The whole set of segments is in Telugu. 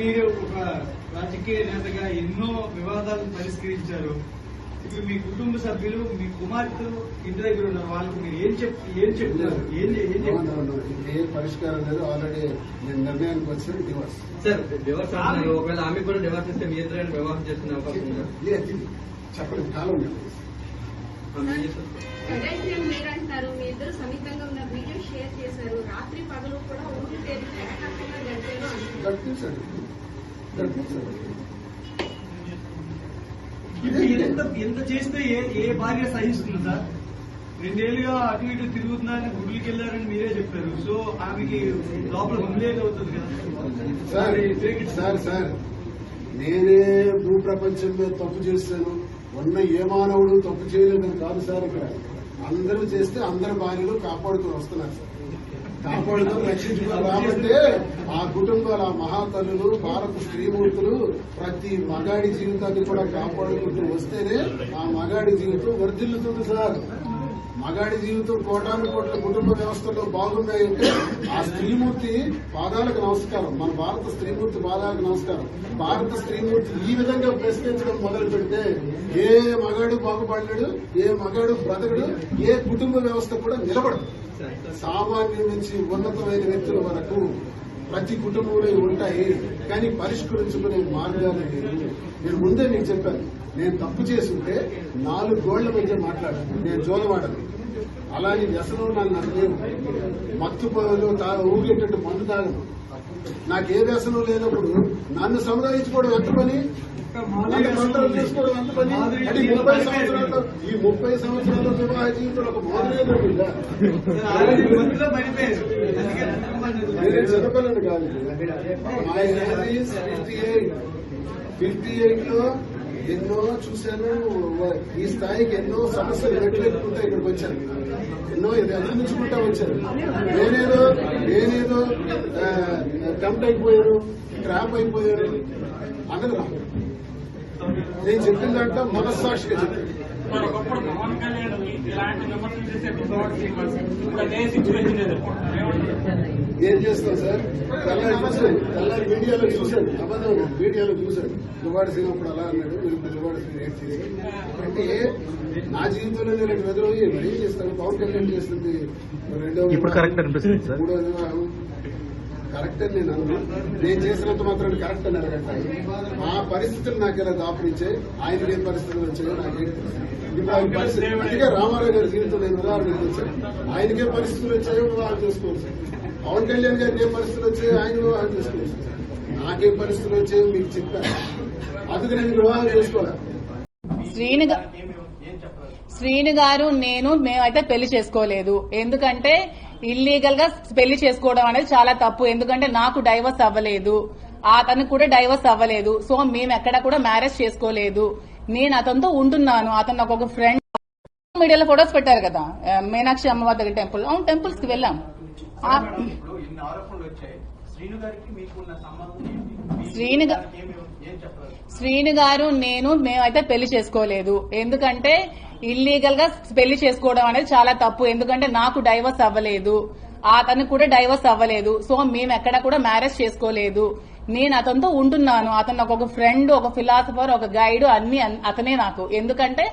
మీరు ఒక రాజకీయ నేతగా ఎన్నో వివాదాలను పరిష్కరించారు. ఇప్పుడు మీ కుటుంబ సభ్యులు మీ కుమార్తెలు ఇంటి దగ్గర ఉన్నారు. వాళ్ళకి మీరు ఏం చెప్ ఏం చెప్తారు? ఏం ఏం చెప్తారు? ఏ పరిష్కారం లేదు. ఆల్రెడీ నేను నిర్ణయానికి వచ్చాను డివోర్స్ సార్ డివర్స్ ఒకవేళ ఆమె కూడా డివర్స్ ఇస్తే మీ ఇద్దరైనా వివాహం చేసుకునే అవకాశం ఉందా? లేదు చెప్పండి కాలం మీరు అంటున్నారు మీ ఇద్దరు సమీపంగా ఉన్న వీడియో షేర్ చేశారు. రాత్రి పగలు కూడా ఇది ఎంత ఎంత చేస్తే ఏ ఏ భార్య సహిస్తుంది సార్? రెండేళ్ళుగా అటు ఇటు తిరుగుతున్నారని గుడికి వెళ్ళారని మీరే చెప్పారు. సో ఆమెకి లోపల హుమిలేట్ అవుతుంది కదా. సార్ సార్ సార్ నేనే భూ ప్రపంచం మీద తప్పు చేస్తాను ఉన్న ఏ మానవుడు తప్పు చేయలేదని కాదు సార్ ఇక్కడ. అందరూ చేస్తే అందరి భార్యలు కాపాడుతూ వస్తున్నారు. సార్ కాపాడుతూ రక్షించుకుని రాబట్టే ఆ కుటుంబాల ఆ మహాతల్లులు భారత స్త్రీమూర్తులు ప్రతి మగాడి జీవితాన్ని కూడా కాపాడుకుంటూ వస్తేనే ఆ మగాడి జీవితం వర్ధిల్లుతుంది సార్. మగాడి జీవితం కోటాను కోట్ల కుటుంబ వ్యవస్థలో బాగున్నాయి అంటే ఆ స్త్రీమూర్తి పాదాలకు నమస్కారం. మన భారత స్త్రీమూర్తి పాదాలకు నమస్కారం. భారత స్త్రీమూర్తి ఈ విధంగా ప్రశ్నించడం మొదలు పెడితే ఏ మగాడు బాగుపడలేడు ఏ మగాడు బ్రతకడు ఏ కుటుంబ వ్యవస్థ కూడా నిలబడదు. సామాన్యం నుంచి ఉన్నతమైన వ్యక్తుల వరకు ప్రతి కుటుంబంలో ఉంటాయి కానీ పరిష్కరించుకునే మార్గాలు నేను ముందే మీకు చెప్పాను నేను తప్పు చేసుంటే నాలుగు గోళ్ళ మధ్య మాట్లాడాను. నేను జోలవాడను అలాని వ్యసనం నాకు నాకు మత్తు ఊగేటట్టు మందు తాగను. నాకు ఏ వ్యసనం లేనప్పుడు నన్ను సంరక్షించుకోవడం ఎంత పని? ఈ ముప్పై సంవత్సరాల్లో ఈ ముప్పై సంవత్సరాల వివాహ జీవితంలో ఒక మోదరేదో చిన్నపిల్లని కాదు. ఫిఫ్టీ ఫిఫ్టీ ఎయిట్లో ఎన్నో చూశాను ఈ స్థాయికి ఎన్నో సమస్యలు పెట్టలేకపోతే ఇక్కడికి వచ్చాను. ఎన్నో ఇది అధిగమించుకుంటా వచ్చాను. నేనేదో నేనేదో టెంప్ట్ అయిపోయాను ట్రాప్ అయిపోయాను అన్నది నేను చెప్పిన దాంట్లో మనస్సాక్షిగా చెప్పాను. మరి ఒకప్పుడు పవన్ కళ్యాణ్కి ఇలాంటి విమర్శలు చేసే గుర్రవాడ శ్రీనివాస్ ఇప్పుడు అదే సిచ్యువేషన్ ఎదుర్కొంటున్నారు ఏమంటారు? ఏం చేస్తాం సార్? తెల్లారి చూశాను తెల్లారి మీడియాలో చూశాను అబద్ధం మీడియాలో చూశాను దువాడ శ్రీనప్పుడు అలా అన్నాడు. వీళ్ళు దువాడ శ్రీ ఏడ్ చేశారు అంటే నా జీవితంలో నేను వెదరోజు ఏం? చేస్తాను? పవన్ కళ్యాణ్ చేస్తుంది. రెండో ఇప్పుడు కరెక్ట్ అనిపిస్తుంది సార్. మూడో కరెక్ట్ అని నేను అన్నాను నేను చేసినంత మాత్రం కరెక్ట్ అని అడగట్టాను ఆ పరిస్థితులు నాకు ఎలా దాపురించాయి ఏం పరిస్థితులు వచ్చాయో నాకేం ఇప్పుడు ఆయన పరిస్థితి అందుకే రామారావు గారి జీవితం నేను ఉదాహరణ వచ్చాను ఆయనకే పరిస్థితులు వచ్చాయో వివాహం చూసుకోవచ్చు. పవన్ కళ్యాణ్ గారికి ఏం పరిస్థితులు వచ్చాయో ఆయన వివాహం చేసుకోవచ్చు. నాకే పరిస్థితులు వచ్చాయో మీకు చెప్పాను అందుకు నేను వివాహం చేసుకోవాలి? శ్రీను గారు నేను మేమైతే పెళ్ళి చేసుకోలేదు. ఎందుకంటే ఇల్లీగల్గా పెళ్ళి చేసుకోవడం అనేది చాలా తప్పు. ఎందుకంటే నాకు డైవర్స్ అవ్వలేదు. అతను కూడా డైవర్స్ అవ్వలేదు. సో మేము ఎక్కడ కూడా మ్యారేజ్ చేసుకోలేదు. నేను అతనితో ఉంటున్నాను. అతను నాకు ఒక ఫ్రెండ్ మీడియాలో ఫొటోస్ పెట్టారు కదా. మీనాక్షి అమ్మవారి దగ్గర టెంపుల్ అవును టెంపుల్స్కి వెళ్ళాం. శ్రీను శ్రీను గారు నేను మేమైతే పెళ్ళి చేసుకోలేదు. ఎందుకంటే ఇల్లీగల్గా పెళ్ళి చేసుకోవడం అనేది చాలా తప్పు. ఎందుకంటే నాకు డైవర్స్ అవ్వలేదు. అతను కూడా డైవర్స్ అవ్వలేదు. సో మేము ఎక్కడ కూడా మ్యారేజ్ చేసుకోలేదు. నేను అతనితో ఉంటున్నాను. అతను ఒక ఫ్రెండ్ ఒక ఫిలాసఫర్ ఒక గైడ్ అన్ని అన్- అతనే నాకు. ఎందుకంటే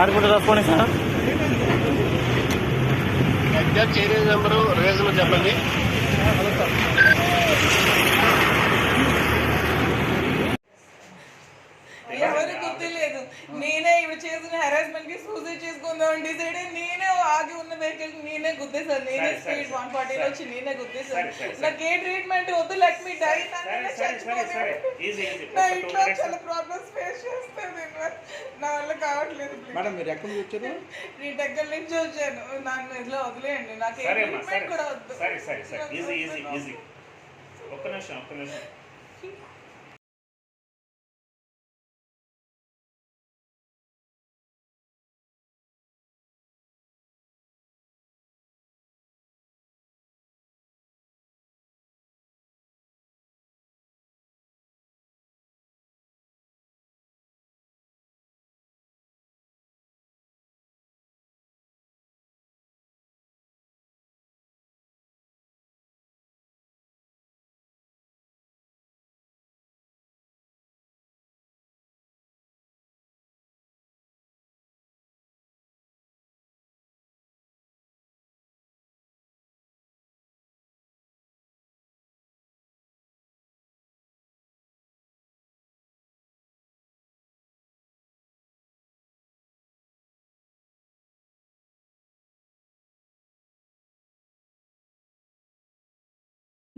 ఆడుకుంటూ తప్పండి సార్. ఎగ్జాక్ట్ చేరే నెంబరు రీజన్ చెప్పండి. ఎవరు గుర్తులేదు? నేనే ఇప్పుడు చేసిన హెరాస్మెంట్కి సూసైడ్ చేసుకుందాం డిసైడ్ అయ్యి నేనే ఆగి ఉన్న వెహికల్ నేనే గుద్దేశాను నేనే స్పీడ్ వన్ ఫార్టీలో వచ్చి నేనే గుద్దేశాను నాకు ఏ ట్రీట్మెంట్ వద్దు. లెట్ మీ డై నా ఇంట్లో చాలా ప్రాబ్లమ్స్ ఫేస్ చేస్తాను. నా వల్ల కావట్లేదు మేడం మీరు ఎక్కడి నుంచి వచ్చారు? నీ దగ్గర నుంచి వచ్చాను. నన్ను ఇట్లా వదిలేయండి. నాకు ట్రీట్మెంట్ కూడా వద్దు. సరే సరే సరే. ఈజీ ఈజీ ఈజీ ఒక్క నిమిషం ఒక్క నిమిషం.